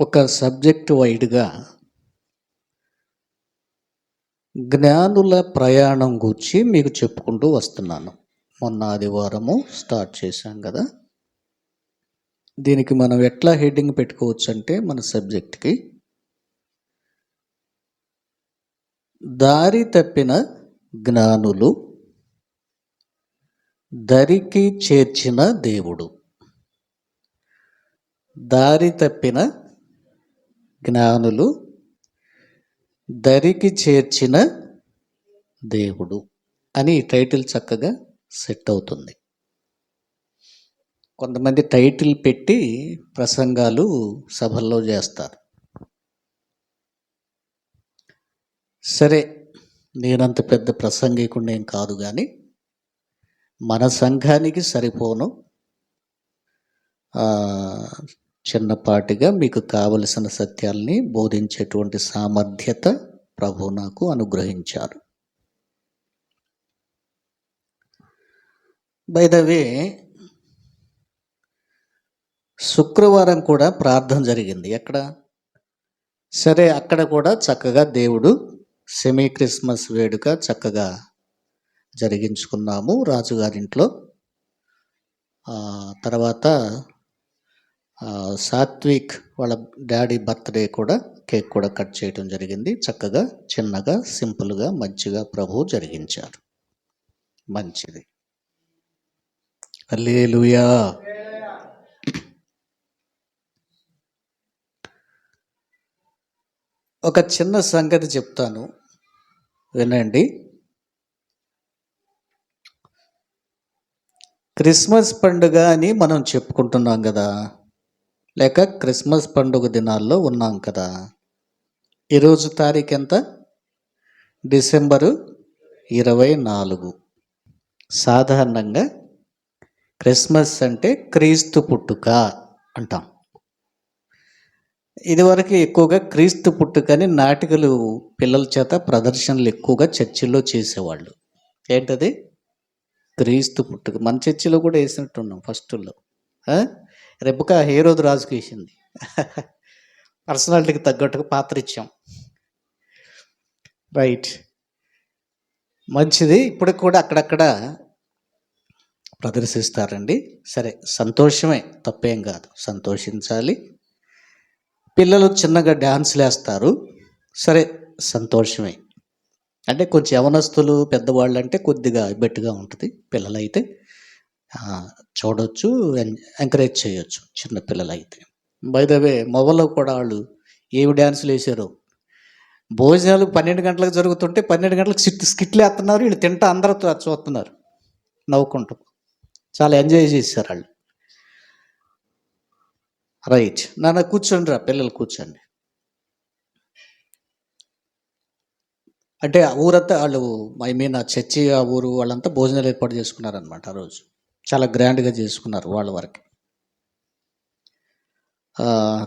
ఒక సబ్జెక్ట్ వైడ్గా జ్ఞానుల ప్రయాణం గురించి మీకు చెప్పుకుంటూ వస్తున్నాను. మొన్న ఆదివారము స్టార్ట్ చేశాం కదా దీనికి మనం ఎట్లా హెడ్డింగ్ పెట్టుకోవచ్చు అంటే మన సబ్జెక్ట్కి దారి తప్పిన జ్ఞానులు దరికి చేర్చిన దేవుడు. దారి తప్పిన జ్ఞానులు దరికి చేర్చిన దేవుడు అని ఈ టైటిల్ చక్కగా సెట్ అవుతుంది. కొంతమంది టైటిల్ పెట్టి ప్రసంగాలు సభల్లో చేస్తారు. సరే నేనంత పెద్ద ప్రసంగికుండా కాదు కానీ మన సంఘానికి సరిపోను. చిన్నపాటిగా మీకు కావలసిన సత్యాల్ని బోధించేటువంటి సామర్థ్యత ప్రభు నాకు అనుగ్రహించారు. బై ద వే శుక్రవారం కూడా ప్రార్థన జరిగింది. ఎక్కడ? సరే అక్కడ కూడా చక్కగా దేవుడు సెమీ క్రిస్మస్ వేడుక చక్కగా జరిగించుకున్నాము. రాజుగారింట్లో. తర్వాత సాత్విక్ వాళ్ళ డాడీ బర్త్డే కూడా కేక్ కూడా కట్ చేయడం జరిగింది. చక్కగా చిన్నగా సింపుల్గా మంచిగా ప్రభు జరిగించారు. మంచిది. అల్లేలుయా ఒక చిన్న సంగతి చెప్తాను. వినండి. క్రిస్మస్ పండుగ అని మనం చెప్పుకుంటున్నాం కదా. లేక క్రిస్మస్ పండుగ దినాల్లో ఉన్నాం కదా. ఈరోజు తారీఖు ఎంత డిసెంబరు ఇరవై నాలుగు. సాధారణంగా క్రిస్మస్ అంటే క్రీస్తు పుట్టుక అంటాం. ఇదివరకు ఎక్కువగా క్రీస్తు పుట్టుకని నాటికలు పిల్లల చేత ప్రదర్శనలు ఎక్కువగా చర్చిల్లో చేసేవాళ్ళు. ఏంటది? క్రీస్తు పుట్టుక. మన చర్చిలో కూడా వేసినట్టున్నాం ఫస్ట్లో. రెబ్బక హేరోదు రాజుకి వేసింది. పర్సనాలిటీకి తగ్గట్టుగా పాత్ర ఇచ్చాం. రైట్. మంచిది. ఇప్పటికి కూడా అక్కడక్కడ ప్రదర్శిస్తారండి. సరే సంతోషమే. తప్పేం కాదు. సంతోషించాలి. పిల్లలు చిన్నగా డ్యాన్స్లు వేస్తారు సరే సంతోషమే. అంటే కొంచెం యవనస్తులు పెద్దవాళ్ళు అంటే కొద్దిగా ఇబ్బెట్టుగా ఉంటుంది పిల్లలైతే. చూడొచ్చు ఎంకరేజ్ చేయొచ్చు చిన్న పిల్లలైతే. బై మొబైల్లో కూడా వాళ్ళు ఏమి డ్యాన్సులు వేసారో భోజనాలు పన్నెండు గంటలకు జరుగుతుంటే పన్నెండు గంటలకు సిట్ స్కిట్లు వేస్తున్నారు వీళ్ళు తింటా అందరూ చూస్తున్నారు. నవ్వుకుంటూ. చాలా ఎంజాయ్ చేశారు వాళ్ళు. రైట్. నాన్న కూర్చోండి రా పిల్లలు కూర్చోండి. అంటే ఊరంతా వాళ్ళు ఐ మీన్ ఆ చర్చి ఆ ఊరు వాళ్ళంతా భోజనాలు ఏర్పాటు చేసుకున్నారనమాట ఆ రోజు. చాలా గ్రాండ్గా చేసుకున్నారు వాళ్ళ వరకు.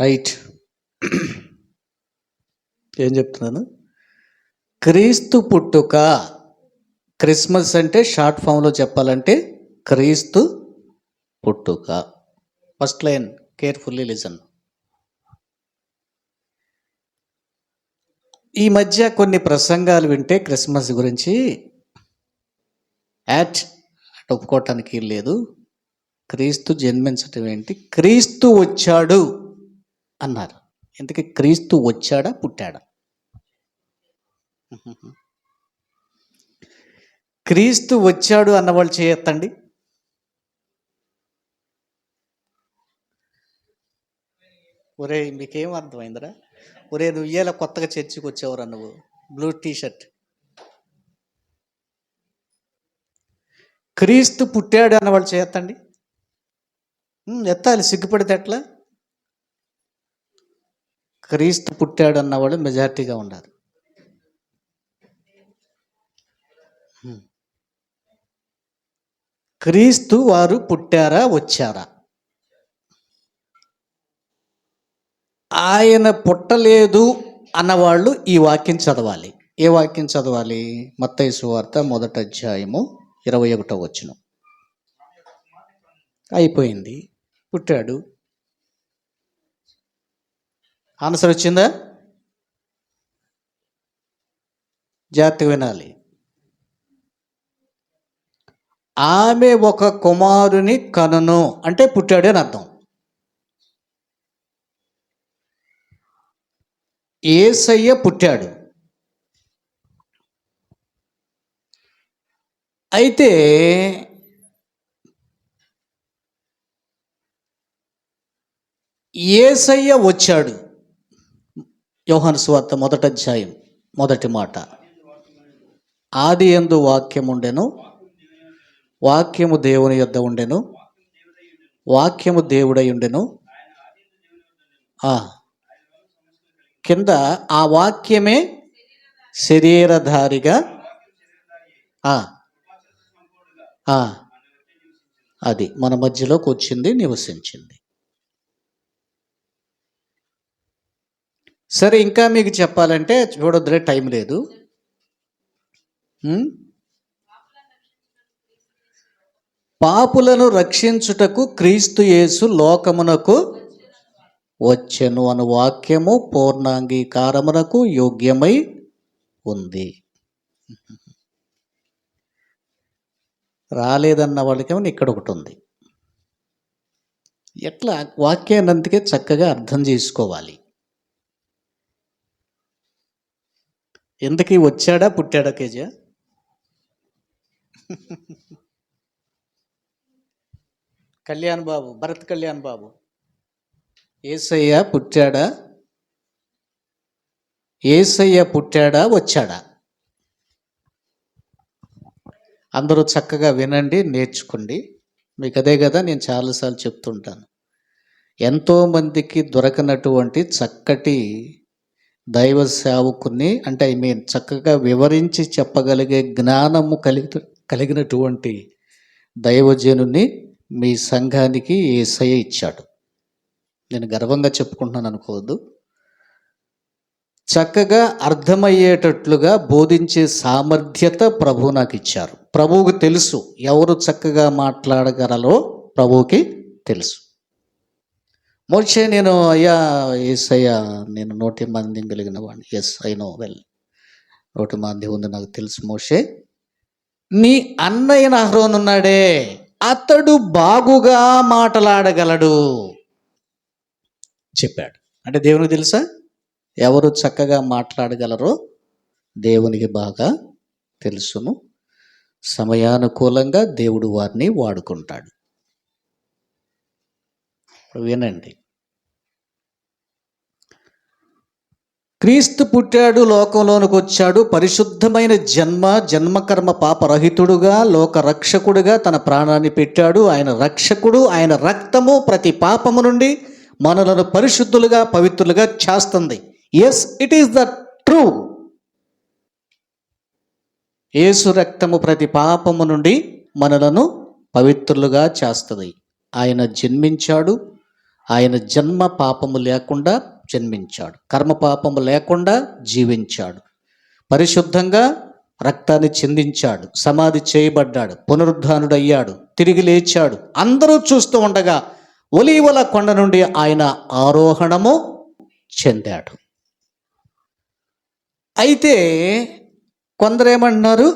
రైట్. ఏం చెప్తున్నాను? క్రీస్తు పుట్టుక క్రిస్మస్ అంటే షార్ట్ ఫామ్లో చెప్పాలంటే క్రీస్తు పుట్టుక. First line carefully listen. ఈ మధ్య కొన్ని ప్రసంగాలు వింటే క్రిస్మస్ గురించి యాట్ ఒప్పుకోవటానికి లేదు. క్రీస్తు జన్మించటం ఏంటి? క్రీస్తు వచ్చాడు అన్నారు. ఇంతకీ క్రీస్తు వచ్చాడా? పుట్టాడా? క్రీస్తు వచ్చాడు అన్నవాళ్ళు చేయొత్తండి. ఒరే మీకేం అర్థమైందిరా? ఒరే నువ్వు ఇయ్యాల కొత్తగా చర్చికి వచ్చావురా నువ్వు? బ్లూ టీ షర్ట్ క్రీస్తు పుట్టాడు అన్న వాళ్ళు చేయొత్తండి ఎత్తాలి సిగ్గుపడితే ఎట్లా? క్రీస్తు పుట్టాడు అన్నవాళ్ళు మెజార్టీగా ఉండాలి. క్రీస్తు వారు పుట్టారా వచ్చారా? ఆయన పుట్టలేదు అన్నవాళ్ళు ఈ వాక్యం చదవాలి. ఏ వాక్యం చదవాలి? మత్తైసు వార్త మొదటి అధ్యాయము ఇరవై ఒకటో వచ్చిన అయిపోయింది. పుట్టాడు. ఆన్సర్ వచ్చిందా? జాగ్రత్తగా వినాలి. ఆమె ఒక కుమారుని కనును. అంటే పుట్టాడు అని అర్థం. ఏసయ్య పుట్టాడు. అయితే ఏసయ్య వచ్చాడు. యోహాను స్వార్త మొదటి అధ్యాయం మొదటి మాట. ఆది ఎందు వాక్యం ఉండెను వాక్యము దేవుని యొద్ద ఉండెను వాక్యము దేవుడై ఉండెను. ఆ, కింద ఆ వాక్యమే శరీరధారిగా ఆ, అది మన మధ్యలోకి వచ్చింది నివసించింది. సరే ఇంకా మీకు చెప్పాలంటే చూడొద్దులే టైం లేదు. పాపులను రక్షించుటకు క్రీస్తు యేసు లోకమునకు వచ్చెను అను వాక్యము పూర్ణాంగీకారమునకు యోగ్యమై ఉంది. రాలేదన్న వాళ్ళకేమో ఇక్కడ ఒకటి ఉంది. ఎట్లా వాక్యాన్ని చక్కగా అర్థం చేసుకోవాలి. ఎందుకు వచ్చాడా పుట్టాడా కేజా? కళ్యాణ్ బాబు భరత్ కళ్యాణ్ బాబు. ఏసయ్య పుట్టాడా? ఏసయ్య పుట్టాడా వచ్చాడా? అందరూ చక్కగా వినండి నేర్చుకోండి. మీకు అదే కదా నేను చాలాసార్లు చెప్తుంటాను. ఎంతోమందికి దొరకనటువంటి చక్కటి దైవ సేవకుని అంటే ఐ మీన్ చక్కగా వివరించి చెప్పగలిగే జ్ఞానము కలిగి కలిగినటువంటి దైవజనుని మీ సంఘానికి ఏసయ ఇచ్చాడు. నేను గర్వంగా చెప్పుకుంటున్నాను అనుకోవద్దు. చక్కగా అర్థమయ్యేటట్లుగా బోధించే సామర్థ్యత ప్రభు నాకు ఇచ్చారు ప్రభువుకి తెలుసు ఎవరు చక్కగా మాట్లాడగలరో ప్రభువుకి తెలుసు. మోర్చే నేను అయ్యా ఎస్ అయ్యా నేను నోటి మంది కలిగిన వాడిని. ఎస్ ఐ నో వెల్ నోటి మంది ఉంది నాకు తెలుసు మోషే నీ అన్నయ్య అహరోన్ ఉన్నాడే. అతడు బాగుగా మాట్లాడగలడు. చెప్పాడు. అంటే దేవునికి తెలుసా? ఎవరు చక్కగా మాట్లాడగలరో దేవునికి బాగా తెలుసును. సమయానుకూలంగా దేవుడు వారిని వాడుకుంటాడు. వినండి. క్రీస్తు పుట్టాడు లోకంలోనికి వచ్చాడు పరిశుద్ధమైన జన్మ జన్మకర్మ పాపరహితుడుగా లోక రక్షకుడుగా తన ప్రాణాన్ని పెట్టాడు. ఆయన రక్షకుడు ఆయన రక్తము ప్రతి పాపము నుండి మనలను పరిశుద్ధులుగా పవిత్రులుగా చేస్తుంది. Yes it is the true యేసు రక్తము ప్రతి పాపము నుండి మనలను పవిత్రులుగా చేస్తుంది. ఆయన జన్మించాడు. ఆయన జన్మ పాపము లేకుండా జన్మించాడు. కర్మ పాపము లేకుండా జీవించాడు. పరిశుద్ధంగా రక్తాన్ని చెందించాడు. సమాధి చేయబడ్డాడు. పునరుద్ధానుడయ్యాడు. తిరిగి లేచాడు. అందరూ చూస్తూ ఉండగా ఒలీవల కొండ నుండి ఆయన ఆరోహణము చెందాడు. అయితే కొందరేమంటున్నారు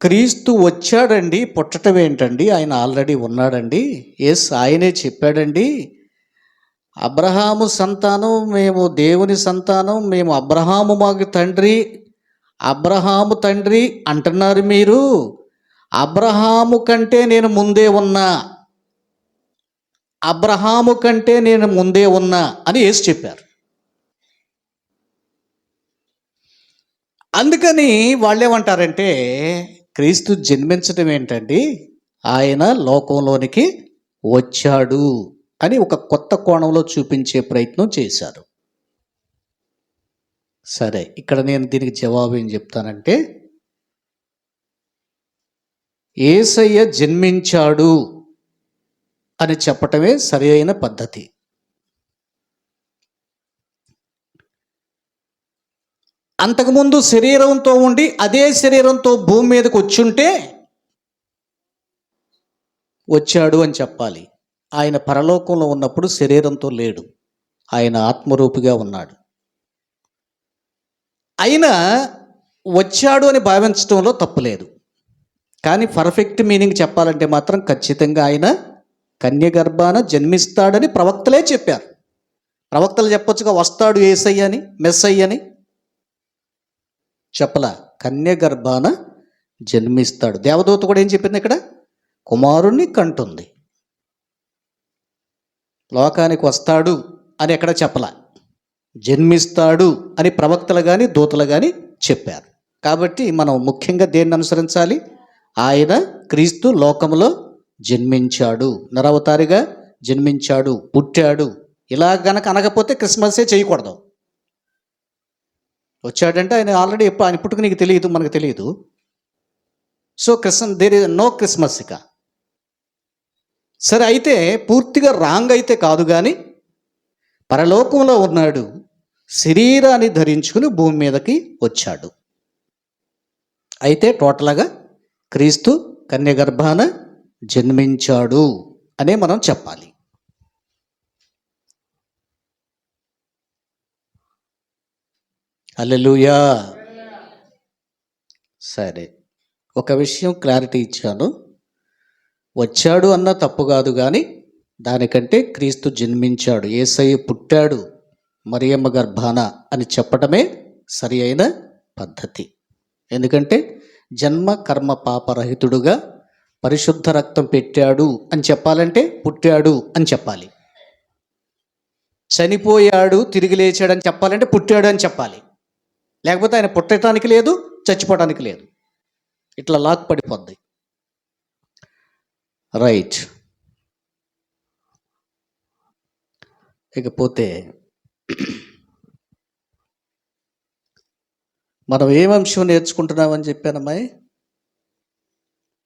క్రీస్తు వచ్చాడండి పుట్టడం ఏంటండి? ఆయన ఆల్రెడీ ఉన్నాడండి. ఎస్ ఆయనే చెప్పాడండి. అబ్రహాము సంతానం మేము దేవుని సంతానం మేము అబ్రహాము మాకు తండ్రి అబ్రహాము తండ్రి అంటున్నారు మీరు. అబ్రహాము కంటే నేను ముందే ఉన్నా. అబ్రహాము కంటే నేను ముందే ఉన్నా అని యేసు చెప్పారు. అందుకని వాళ్ళేమంటారంటే క్రీస్తు జన్మించడం ఏంటండి? ఆయన లోకంలోనికి వచ్చాడు అని ఒక కొత్త కోణంలో చూపించే ప్రయత్నం చేశారు. సరే ఇక్కడ నేను దీనికి జవాబు ఏం చెప్తానంటే ఏసయ్య జన్మించాడు అని చెప్పటమే సరి అయిన పద్ధతి. అంతకుముందు శరీరంతో ఉండి అదే శరీరంతో భూమి మీదకి వచ్చుంటే వచ్చాడు అని చెప్పాలి. ఆయన పరలోకంలో ఉన్నప్పుడు శరీరంతో లేడు. ఆయన ఆత్మరూపిగా ఉన్నాడు. అయినా వచ్చాడు అని భావించడంలో తప్పులేదు కానీ పర్ఫెక్ట్ మీనింగ్ చెప్పాలంటే మాత్రం ఖచ్చితంగా ఆయన కన్య గర్భాన జన్మిస్తాడని ప్రవక్తలే చెప్పారు. ప్రవక్తలు చెప్పొచ్చుగా వస్తాడు ఏసయ్య అని మెస్సయ్య అని. చెప్పల కన్య గర్భాన జన్మిస్తాడు. దేవదూత కూడా ఏం చెప్పింది ఇక్కడ? కుమారుణ్ణి కంటుంది. లోకానికి వస్తాడు అని ఎక్కడ చెప్పల? జన్మిస్తాడు అని ప్రవక్తలు కానీ దూతలు కానీ చెప్పారు. కాబట్టి మనం ముఖ్యంగా దేన్ని అనుసరించాలి? ఆయన క్రీస్తు లోకములో జన్మించాడు. నరవతారిగా జన్మించాడు పుట్టాడు. ఇలా గనక అనకపోతే క్రిస్మసే చేయకూడదు. వచ్చాడంటే ఆయన ఆల్రెడీ ఎప్పుడు ఆయన పుట్టుకు నీకు తెలియదు మనకు తెలియదు. So Christmas there is no Christmas ఇక. సరే అయితే పూర్తిగా రాంగ్ అయితే కాదు కానీ పరలోకంలో ఉన్నాడు. శరీరాన్ని ధరించుకుని భూమి మీదకి వచ్చాడు. అయితే టోటల్గా క్రీస్తు కన్యగర్భాన జన్మించాడు అనే మనం చెప్పాలి. అల్లెలుయా సరే ఒక విషయం క్లారిటీ ఇచ్చాను. వచ్చాడు అన్న తప్పు కాదు కానీ దానికంటే క్రీస్తు జన్మించాడు ఏసయ్య పుట్టాడు మరియమ్మ గర్భాన అని చెప్పడమే సరి అయిన పద్ధతి. ఎందుకంటే జన్మ కర్మ పాపరహితుడుగా పరిశుద్ధ రక్తం పెట్టాడు అని చెప్పాలంటే పుట్టాడు అని చెప్పాలి. చనిపోయాడు తిరిగి లేచాడని చెప్పాలంటే పుట్టాడు అని చెప్పాలి. లేకపోతే ఆయన పుట్టడానికి లేదు చచ్చిపోవడానికి లేదు. ఇట్లా లాక్ పడిపోద్ది. రైట్. ఇకపోతే మనం ఏం అంశం నేర్చుకుంటున్నామని చెప్పానమ్మాయి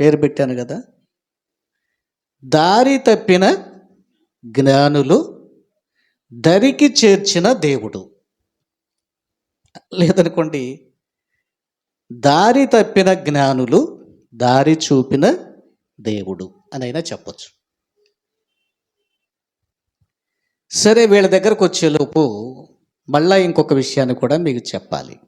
పేరు పెట్టాను కదా. దారి తప్పిన జ్ఞానులు దరికి చేర్చిన దేవుడు. లేదనుకోండి దారి తప్పిన జ్ఞానులు దారి చూపిన దేవుడు అని అయినా చెప్పొచ్చు. సరే వీళ్ళ దగ్గరకు వచ్చేలోపు మళ్ళా ఇంకొక విషయాన్ని కూడా మీకు చెప్పాలి.